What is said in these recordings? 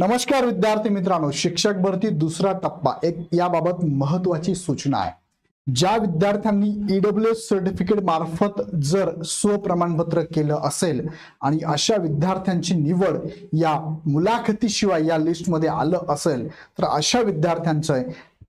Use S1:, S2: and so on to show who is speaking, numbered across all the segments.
S1: नमस्कार विद्यार्थी मित्रांनो शिक्षक भरती दुसरा टप्पा एक याबाबत महत्वाची सूचना आहे. ज्या विद्यार्थ्यांनी ईडब्ल्यू एस सर्टिफिकेट मार्फत जर स्वप्रमाणपत्र केलं असेल आणि अशा विद्यार्थ्यांची निवड या मुलाखतीशिवाय या लिस्टमध्ये आलं असेल तर अशा विद्यार्थ्यांचं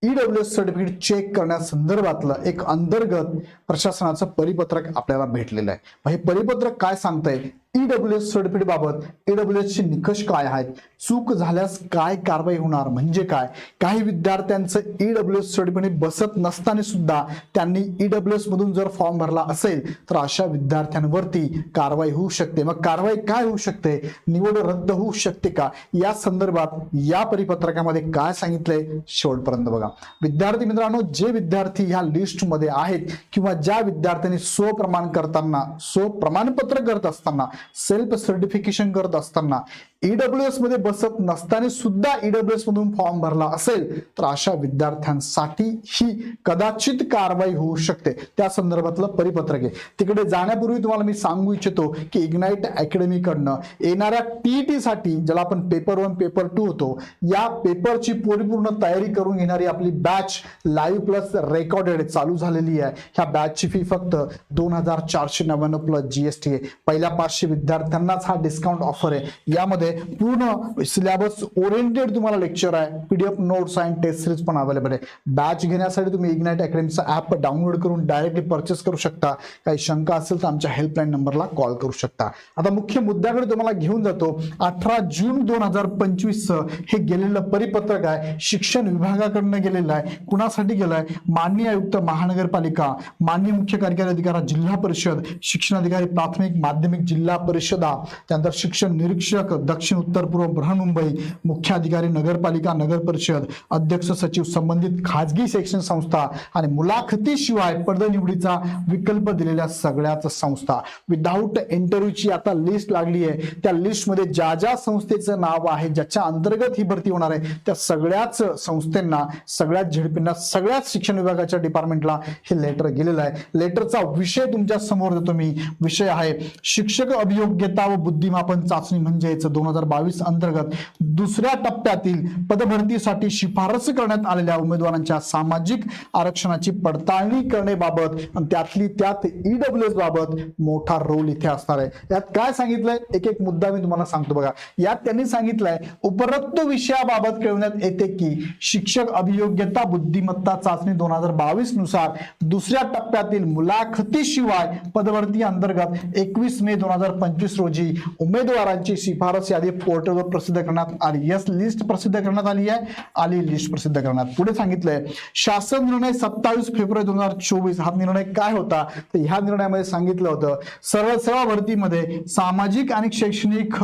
S1: E W S certificate check करण्यासंदर्भातलं एक अंतर्गत प्रशासनाचं परिपत्रक आपल्याला भेटलेलं आहे. हे परिपत्रक काय सांगतंय? ईडब्ल्यू एस सर्टिफिकेट बाबत ईडब्ल्यू एसचे निकष काय आहेत? चूक झाल्यास काय कारवाई होणार? म्हणजे काय? काही विद्यार्थ्यांचं ईडब्ल्यू एस सर्टिफिकेट बसत नसताना सुद्धा त्यांनी ईडब्ल्यू एस मधून जर फॉर्म भरला असेल तर अशा विद्यार्थ्यांवरती कारवाई होऊ शकते. मग कारवाई काय होऊ शकते? निवड रद्द होऊ शकते का? या संदर्भात या परिपत्रकामध्ये काय सांगितलंय शेवटपर्यंत बघा. विद्यार्थी मित्रांनो जे विद्यार्थी ह्या लिस्टमध्ये आहेत किंवा ज्या विद्यार्थ्यांनी स्वप्रमाण करताना स्वप्रमाणपत्र करत असताना सेल्फ सर्टिफिकेशन करत असताना ईडब्ल्यू एसमध्ये बसत नसताना सुद्धा ईडब्ल्यू एस मधून फॉर्म भरला असेल तर अशा विद्यार्थ्यांसाठी ही कदाचित कारवाई होऊ शकते. त्या संदर्भातलं परिपत्रक आहे. तिकडे जाण्यापूर्वी तुम्हाला मी सांगू इच्छितो की इग्नाईट अकॅडमी कडनं येणाऱ्या टीईटी साठी ज्याला आपण पेपर वन पेपर टू होतो या पेपरची परिपूर्ण तयारी करून घेणारी आपली बॅच लाईव्ह प्लस रेकॉर्डेड चालू झालेली आहे. ह्या बॅचची फी फक्त दोन हजार चारशे नव्याण्णव प्लस जीएसटी आहे. पहिल्या पाचशे विद्यार्थ्यांनाच हा डिस्काउंट ऑफर आहे. यामध्ये पूर्ण सिलेबस ओरिएंटेड तुम्हाला लेक्चर आहे. पीडीएफ नोट्स आणि टेस्ट सिरीज पण अवेलेबल आहे. बॅच घेण्यासाठी तुम्ही इग्नाइट अकॅडमीचा ऍप डाउनलोड करून डायरेक्टली परचेस करू शकता. काही शंका असेल तर आमच्या हेल्पलाईन नंबरला कॉल करू शकता. आता मुख्य मुद्द्याकडे तुम्हाला घेऊन जातो. अठरा जून दोन हजार पंचवीस हे गेलेलं परिपत्रक आहे. शिक्षण विभागाकडनं गेलेलं आहे. कुणासाठी गेलं आहे माननीय आयुक्त महानगरपालिका माननीय मुख्य कार्यकारी अधिकारी जिल्हा परिषद शिक्षणाधिकारी प्राथमिक माध्यमिक जिल्हा परिषदा त्यानंतर शिक्षण निरीक्षक दक्षिण उत्तर पूर्व बृहन्मुंबई मुख्य अधिकारी नगरपालिका नगर परिषद अध्यक्ष सचिव संबंधित खाजगी शैक्षणिक संस्था आणि मुलाखतीशिवाय पदनिवडीचा विकल्प दिलेल्या सगळ्याच संस्था. विदाऊट इंटरव्ह्यूची आता लिस्ट लागली आहे त्या लिस्टमध्ये ज्या ज्या संस्थेचं नाव आहे ज्याच्या अंतर्गत ही भरती होणार आहे त्या सगळ्याच संस्थेना सगळ्याच झेडपींना सगळ्याच शिक्षण विभागाच्या डिपार्टमेंटला हे लेटर गेलेलं आहे. लेटरचा विषय तुमच्यासमोर देतो मी. विषय आहे शिक्षक अभियोग्यता व बुद्धिमापन चाचणी म्हणजेच दोन हजार बावीस अंतर्गत दुसऱ्या टप्प्यातील पदभरतीसाठी शिफारस करण्यात आलेल्या उमेदवारांच्या सामाजिक आरक्षणाची पडताळणी करण्याबाबत आणि त्यातली त्यात ईडब्ल्यू एस बाबत मोठा रोल इथे असणार आहे. यात काय सांगितलंय? एक एक मुद्दा मी तुम्हाला सांगतो बघा. यात त्यांनी सांगितलंय उपरत्व विषयाबाबत कळवण्यात येते की शिक्षक अभियोग्यता बुद्धिमत्ता चाचणी दोन हजार बावीसनुसार दुसऱ्या टप्प्यातील मुलाखतीशिवाय पदभरती अंतर्गत एकवीस मे दोन हजार पंचवीस रोजी उमेदवारांची शिफारस या यादी पोर्टलवर प्रसिद्ध करण्यात आली. यस लिस्ट प्रसिद्ध करण्यात आली आहे. आली लिस्ट प्रसिद्ध करण्यात. पुढे सांगितलंय शासन निर्णय सत्तावीस फेब्रुवारी दोन हजार चोवीस. हा निर्णय काय होता? तर ह्या निर्णयामध्ये सांगितलं होतं सरळ सेवा भरतीमध्ये सामाजिक आणि शैक्षणिक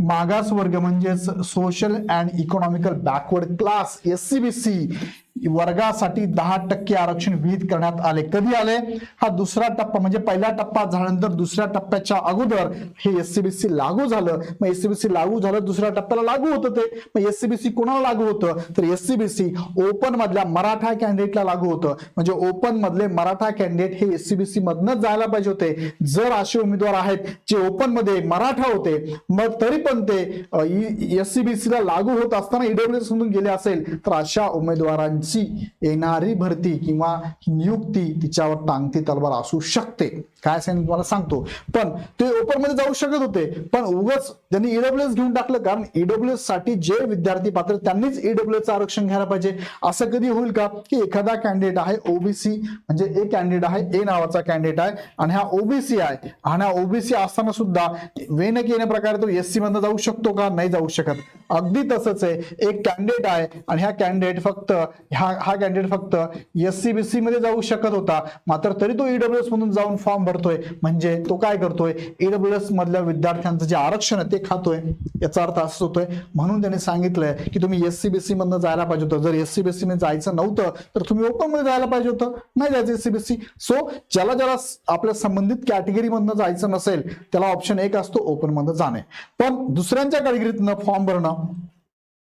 S1: मागास वर्ग म्हणजेच social and economical backward class S C B C वर्गासाठी दहा टक्के आरक्षण विहित करण्यात आले. कधी आले? हा दुसरा टप्पा म्हणजे पहिला टप्पा झाल्यानंतर दुसऱ्या टप्प्याच्या अगोदर हे एससीबीसी लागू झालं. मग एससीबीसी लागू झालं दुसऱ्या टप्प्याला लागू होतं ते. मग एससीबीसी कोणाला लागू होतं? तर एससीबीसी ओपन मधल्या मराठा कॅन्डिडेटला लागू होतं. म्हणजे ओपन मधले मराठा कॅन्डिडेट हे एससीबीसी मधनच जायला पाहिजे होते. जर असे उमेदवार आहेत जे ओपनमध्ये मराठा होते मग तरी पण ते एससीबीसी ला लागू होत असताना ईडब्ल्यूएस मधून गेले असेल तर अशा उमेदवारांची येणारी भरती किंवा नियुक्ती तिच्यावर टांगती तलवार असू शकते. काय असेल तुम्हाला सांगतो. पण ते ओपनमध्ये जाऊ शकत होते. पण उगच त्यांनी ईडब्ल्यूएस घेऊन टाकलं. कारण ईडब्ल्यूएससाठी जे विद्यार्थी पात्र त्यांनीच ईडब्ल्यूएस आरक्षण घ्यायला पाहिजे. असं कधी होईल का? की एखादा कॅन्डिडेट आहे ओबीसी म्हणजे ए कॅन्डिडेट आहे ए नावाचा कॅन्डिडेट आहे आणि हा ओबीसी आहे. आणि हा ओबीसी असताना सुद्धा वेन केने प्रकारे तो एससी मधनं जाऊ शकतो का? नाही जाऊ शकत. अगदी तसंच आहे. एक कॅन्डिडेट आहे आणि ह्या कॅन्डिडेट फक्त हा हा कॅन्डिडेट फक्त एस सी बी सी मध्ये जाऊ शकत होता. मात्र तरी तो ईडब्ल्यूएस मधून जाऊन फॉर्म भरतोय. म्हणजे तो काय करतोय? ईडब्ल्यूएस मधल्या विद्यार्थ्यांचं जे आरक्षण आहे ते खातोय. याचा अर्थ असंच होतोय. म्हणून त्यांनी सांगितलंय की तुम्ही एस सी बी सी मधनं जायला पाहिजे होतं. जर एस सी बी सी मध्ये जायचं नव्हतं तर तुम्ही ओपनमध्ये जायला पाहिजे होतं. नाही जायचं S C B C so ज्याला ज्याला आपल्या संबंधित कॅटेगरीमधनं जायचं नसेल त्याला ऑप्शन एक असतो ओपनमध्ये जाणे. पण दुसऱ्यांच्या कॅटेगरीतनं फॉर्म भरणं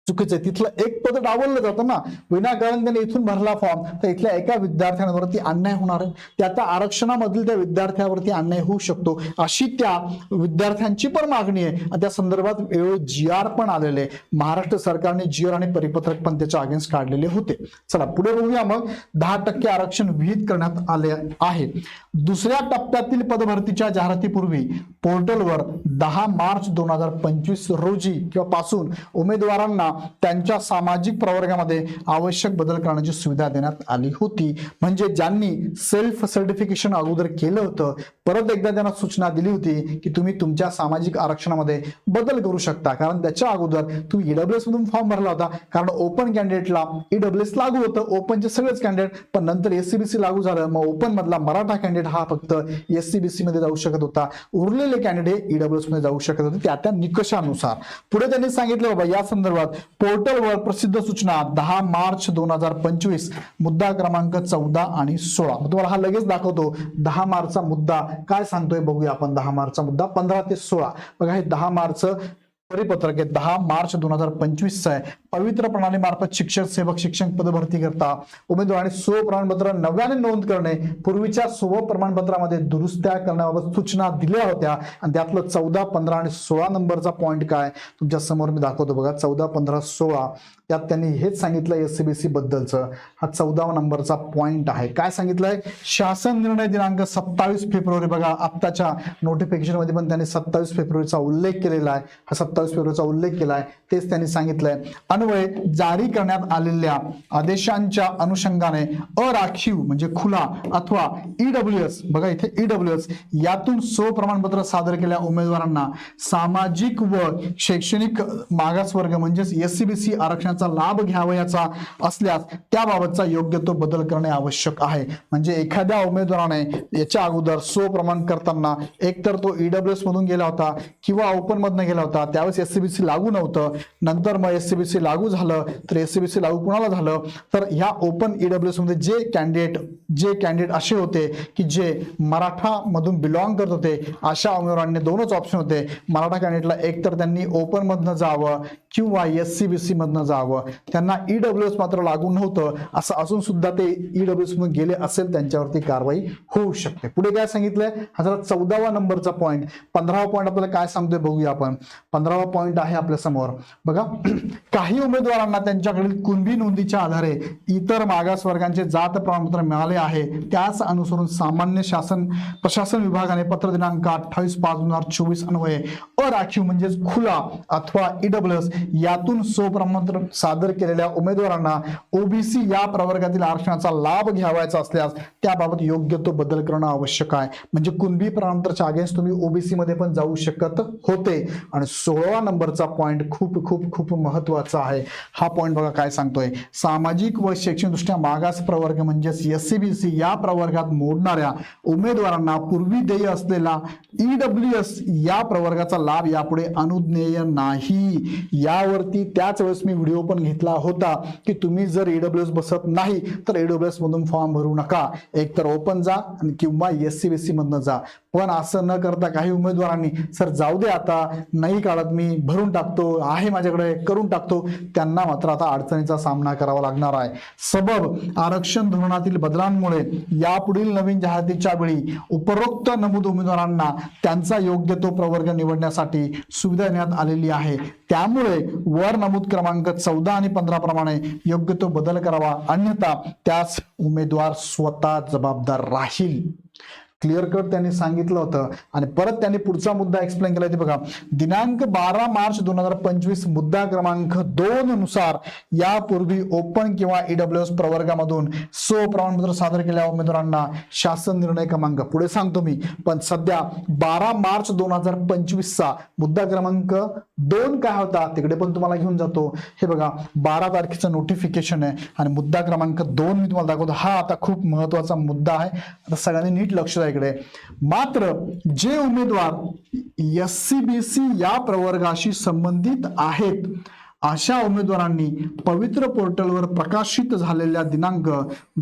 S1: चुकीचं आहे. तिथलं एक पद डावललं जातं ना. विनाकारण त्याने इथून भरला फॉर्म तर इथल्या एका विद्यार्थ्यांवरती अन्याय होणार आहे. त्या त्या आरक्षणामधील त्या विद्यार्थ्यावरती अन्याय होऊ शकतो. अशी त्या विद्यार्थ्यांची पण मागणी आहे. आणि त्या संदर्भात वेळोवेळी जी आर पण आलेले आहे. महाराष्ट्र सरकारने जी आर आणि परिपत्रक पण त्याच्या अगेन्स्ट काढलेले होते. चला पुढे बघूया मग. दहा टक्के आरक्षण विहित करण्यात आले आहे. दुसऱ्या टप्प्यातील पदभरतीच्या जाहिरातीपूर्वी पोर्टलवर दहा मार्च दोन हजार पंचवीस रोजी किंवा पासून उमेदवारांना त्यांच्या सामाजिक प्रवर्गामध्ये आवश्यक बदल करण्याची सुविधा देण्यात आली होती. म्हणजे ज्यांनी सेल्फ सर्टिफिकेशन अगोदर केलं होतं परत एकदा त्यांना सूचना दिली होती की तुम्ही तुमच्या सामाजिक आरक्षणामध्ये बदल करू शकता. कारण त्याच्या अगोदर तुम्ही ईडब्ल्यूएस मधून फॉर्म भरला होता. कारण ओपन कॅन्डिडेटला ईडब्ल्यूएस लागू होतं. ओपनचे सगळेच कॅन्डिडेट पण नंतर एससीबीसी लागू झालं. मग ओपन मधला मराठा कॅन्डिडेट हा फक्त एससीबीसी मध्ये जाऊ शकत होता. उरलेले कॅन्डिडेट ईडब्ल्यूएसमध्ये जाऊ शकत होते. त्या त्या निकषानुसार. पुढे त्यांनी सांगितलं बाबा या संदर्भात पोर्टलवर प्रसिद्ध सूचना दहा मार्च दोन हजार पंचवीस मुद्दा क्रमांक चौदा आणि सोळा. मग तुम्हाला हा लगेच दाखवतो. दहा मार्चचा मुद्दा. काय सांगतोय बघूया आपण दहा मार्चचा मुद्दा. पंधरा ते सोळा. बघा हे दहा मार्च परिपत्रक आहे. दहा मार्च दोन हजार पंचवीस आहे. पवित्र प्रणाली मार्फत शिक्षक सेवक शिक्षण पद भरती करता. उमेदवारांनी स्व प्रमाणपत्र नव्याने नोंद करणे पूर्वीच्या स्व प्रमाणपत्रामध्ये दुरुस्त्या करण्याबाबत सूचना दिल्या होत्या. आणि त्यातलं चौदा पंधरा आणि सोळा नंबरचा पॉईंट काय तुमच्यासमोर मी दाखवतो बघा. चौदा पंधरा सोळा. त्यात त्यांनी हेच सांगितलं एससीबीसी बद्दलचं. हा चौदावा नंबरचा पॉईंट आहे. काय सांगितलंय? शासन निर्णय दिनांक सत्तावीस फेब्रुवारी बघा. आत्ताच्या नोटिफिकेशनमध्ये पण त्यांनी सत्तावीस फेब्रुवारीचा उल्लेख केलेला आहे. हा सत्तावीस फेब्रुवारीचा उल्लेख केलाय तेच त्यांनी सांगितलंय. अन्वय जारी करण्यात आलेल्या आदेशांच्या अनुषंगाने अराखीव म्हणजे खुला अथवा ईडब्ल्यू एस बघा इथे ईडब्ल्यू एस यातून स्व प्रमाणपत्र सादर केलेल्या उमेदवारांना सामाजिक व शैक्षणिक मागासवर्ग म्हणजेच एससीबीसी आरक्षणाचा लाभ घ्यावयाचा असल्यास त्याबाबतचा योग्य तो बदल करणे आवश्यक आहे. म्हणजे एखाद्या उमेदवाराने याच्या अगोदर स्व प्रमाण करताना एकतर तो ईडब्ल्यू एस मधून गेला होता किंवा ओपन मधनं गेला होता त्यावेळेस एससीबीसी लागू नव्हतं. नंतर मग एससीबीसी लागू झालं तर एससीबीसी लागू कुणाला झालं? तर ह्या ओपन ईडब्ल्यू एसमध्ये जे कॅन्डिडेट जे कॅन्डिडेट असे होते की जे मराठा मधून बिलॉंग करत होते अशा उमेदवारांनी दोनच ऑप्शन होते. मराठा कॅन्डिडेटला एकतर त्यांनी ओपन मधनं जावं किंवा एस सी बी सी मधनं जावं. त्यांना ईडब्ल्यू एस मात्र लागू नव्हतं असं असून सुद्धा ते ईडब्ल्यू एस मधून गेले असेल त्यांच्यावरती कारवाई होऊ शकते. पुढे काय सांगितलंय? हा जरा चौदावा नंबरचा पॉईंट पंधरावा पॉईंट आपल्याला काय सांगतोय बघूया आपण. पंधरावा पॉईंट आहे आपल्यासमोर. बघा काही उमेदवारांना त्यांच्याकडील कुणबी नोंदीच्या आधारे इतर मागास वर्गांचे जात प्रमाणपत्र मिळाले आहे. त्याच अनुसरून सामान्य शासन प्रशासन विभागाने पत्र दिनांक अठ्ठावीस पाच दोन हजार चोवीस अन्वये अराखीव म्हणजेच खुला अथवा ईडब्ल्यू यातून स्वप्रमाणपत्र सादर केलेल्या उमेदवारांना ओबीसी या प्रवर्गातील आरक्षणाचा लाभ घ्यावायचा असल्यास त्याबाबत योग्य तो बदल करणं आवश्यक आहे. म्हणजे कुणबी प्रमाणपत्राच्या अगेन्स्ट तुम्ही ओबीसी मध्ये पण जाऊ शकत होते. आणि सोळावा नंबरचा पॉईंट खूप खूप खूप महत्त्वाचा आहे. हा पॉईंट बघा काय सांगतोय. सामाजिक व शैक्षणिक दृष्ट्या मागास प्रवर्ग म्हणजेच एस सी बी सी या प्रवर्गात मोडणाऱ्या उमेदवारांना पूर्वी देय असलेला ईडब्ल्यू एस या प्रवर्गाचा लाभ यापुढे अनुज्ञेय नाही. यावरती त्याच वेळेस मी व्हिडिओ पण घेतला होता की तुम्ही जर ईडब्ल्यू एस बसत नाही तर ईडब्ल्यू एस मधून फॉर्म भरू नका. एक तर ओपन जा आणि किंवा एस सी बी सी मधनं जा. पण असं न करता काही उमेदवारांनी सर जाऊ दे आता. नाही काढत मी भरून टाकतो आहे माझ्याकडे करून टाकतो. त्यांना मात्र आता अडचणीचा सामना करावा लागणार आहे. सबब आरक्षण धोरणातील बदलांमुळे यापुढील नवीन जाहिरातीच्या वेळी उपरोक्त नमूद उमेदवारांना त्यांचा योग्य तो प्रवर्ग निवडण्यासाठी सुविधा देण्यात आलेली आहे. त्यामुळे वर नमूद क्रमांक चौदा आणि पंधरा प्रमाणे योग्य तो बदल करावा. अन्यथा त्यास उमेदवार स्वतः जबाबदार राहील. क्लिअर कट त्यांनी सांगितलं होतं. आणि परत त्यांनी पुढचा मुद्दा एक्सप्लेन केला ते बघा दिनांक बारा मार्च दोन हजार पंचवीस मुद्दा क्रमांक दोन नुसार यापूर्वी ओपन किंवा ईडब्ल्यू एस प्रवर्गामधून सो प्रमाणपत्र सादर केलेल्या उमेदवारांना. शासन निर्णय क्रमांक पुढे सांगतो मी. पण सध्या बारा मार्च दोन हजार पंचवीसचा मुद्दा क्रमांक दोन काय होता तिकडे पण तुम्हाला घेऊन जातो. हे बघा बारा तारखेचं नोटिफिकेशन आहे. आणि मुद्दा क्रमांक दोन मी तुम्हाला दाखवतो. हा आता खूप महत्त्वाचा मुद्दा आहे. आता सगळ्यांनी नीट लक्ष द्या इकडे. मात्र जे उमेदवार एस सी बी सी या प्रवर्गाशी संबंधित आहेत अशा उमेदवारांनी पवित्र पोर्टलवर प्रकाशित झालेल्या दिनांक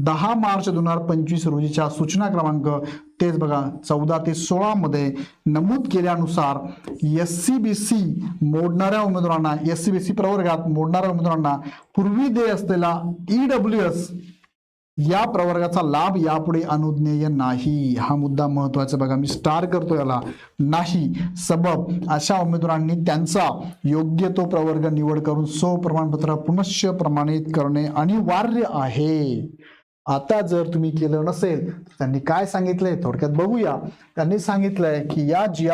S1: दहा मार्च दोन हजार पंचवीस रोजीच्या सूचना क्रमांक तेच बघा चौदा ते सोळा मध्ये नमूद केल्यानुसार एस सी बी सी मोडणाऱ्या उमेदवारांना एस सी बी सी प्रवर्गात मोडणाऱ्या उमेदवारांना पूर्वी देय असलेला ई डब्ल्यू एस या प्रवर्गाचा लाभ यापुढे अनुज्ञेय नाही. हा मुद्दा महत्त्वाचा बघा. मी स्टार करतो याला. नाही सबब अशा उमेदवारांनी त्यांचा योग्य तो प्रवर्ग निवड करून सो प्रमाणपत्र पुनश्च प्रमाणित करणे अनिवार्य आहे. आता जर तुम्ही केलं नसेल तर त्यांनी काय सांगितलंय? थोडक्यात बघूया. त्यांनी सांगितलंय की या जी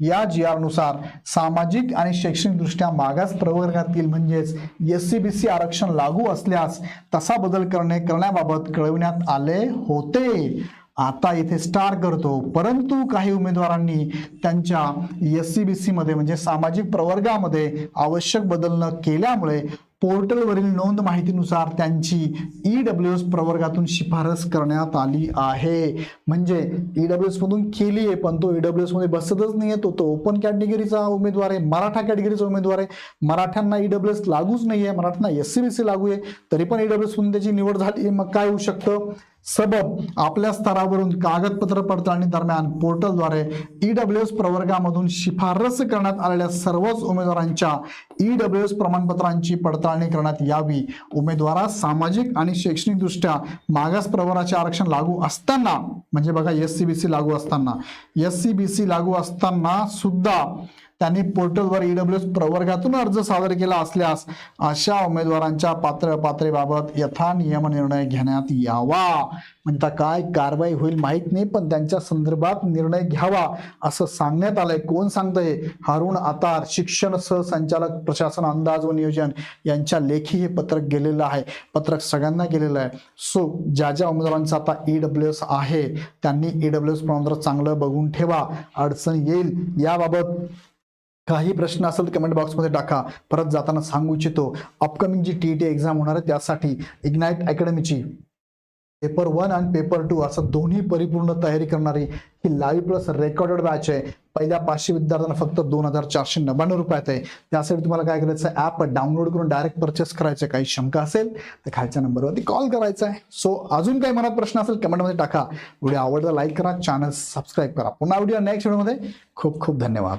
S1: या जी आरनुसार सामाजिक आणि शैक्षणिक दृष्ट्या मागास प्रवर्गातील म्हणजेच एस सी बी सी आरक्षण लागू असल्यास तसा बदल करणे करण्याबाबत कळविण्यात आले होते. आता इथे स्टार करतो. परंतु काही उमेदवारांनी त्यांच्या एस सी बी सीमध्ये म्हणजे सामाजिक प्रवर्गामध्ये आवश्यक बदल न केल्यामुळे पोर्टलवरील नोंद माहितीनुसार त्यांची ई डब्ल्यू एस प्रवर्गातून शिफारस करण्यात आली आहे. म्हणजे ई डब्ल्यू एसमधून केली आहे पण तो ई डब्ल्यू एसमध्ये बसतच नाही तो तो ओपन कॅटेगरीचा उमेदवार आहे मराठा कॅटेगरीचा उमेदवार आहे. मराठ्यांना ई डब्ल्यू एस लागूच नाही आहे मराठ्यांना एस सी बी सी लागू आहे. तरी पण ई डब्ल्यू एसमधून त्याची निवड झाली मग काय होऊ शकतं? सबब आपल्या स्तरावरून कागदपत्र पडताळणी दरम्यान पोर्टलद्वारे ई डब्ल्यू एस प्रवर्गामधून शिफारस करण्यात आलेल्या सर्वच उमेदवारांच्या ई डब्ल्यू एस प्रमाणपत्रांची पडताळणी करण्यात यावी. उमेदवारास सामाजिक आणि शैक्षणिकदृष्ट्या मागास प्रवराचे आरक्षण लागू असताना म्हणजे बघा एस सी बी सी लागू असताना एस सी बी सी लागू असताना सुद्धा त्यांनी पोर्टलवर ईडब्ल्यू एस प्रवर्गातून अर्ज सादर केला असल्यास अशा उमेदवारांच्या पात्र पात्रेबाबत यथा नियम निर्णय घेण्यात यावा. म्हणजे काय कारवाई होईल माहीत नाही पण त्यांच्या संदर्भात निर्णय घ्यावा असं सांगण्यात आलंय. कोण सांगतंय? हारुण आतार शिक्षण सहसंचालक प्रशासन अंदाज व नियोजन यांच्या लेखी हे पत्रक गेलेलं आहे. पत्रक सगळ्यांना गेलेलं आहे. सो ज्या ज्या उमेदवारांचा आता ईडब्ल्यू एस आहे त्यांनी ईडब्ल्यू एस प्रमाणपत्र चांगलं बघून ठेवा. अडचण येईल याबाबत काही प्रश्न असेल तर कमेंट बॉक्समध्ये टाका. परत जाताना सांगू इच्छितो upcoming G T T exam होणार आहे त्यासाठी इग्नाईट अकॅडमीची पेपर वन आणि पेपर टू असं दोन्ही परिपूर्ण तयारी करणारी ही लाईव्ह प्लस रेकॉर्डेड बॅच आहे. पहिल्या पाचशे विद्यार्थ्यांना फक्त दोन हजार चारशे नव्याण्णव रुपयात आहे. त्यासाठी तुम्हाला काय करायचं आहे? ॲप डाउनलोड करून डायरेक्ट परचेस करायचं आहे. काही शंका असेल तर खालच्या नंबरवरती कॉल करायचा आहे. सो अजून काही मनात प्रश्न असेल कमेंटमध्ये टाका. व्हिडिओ आवडला लाईक करा. चॅनल सबस्क्राईब करा. पुन्हा व्हिडिओ नेक्स्ट व्हिडिओमध्ये खूप खूप धन्यवाद.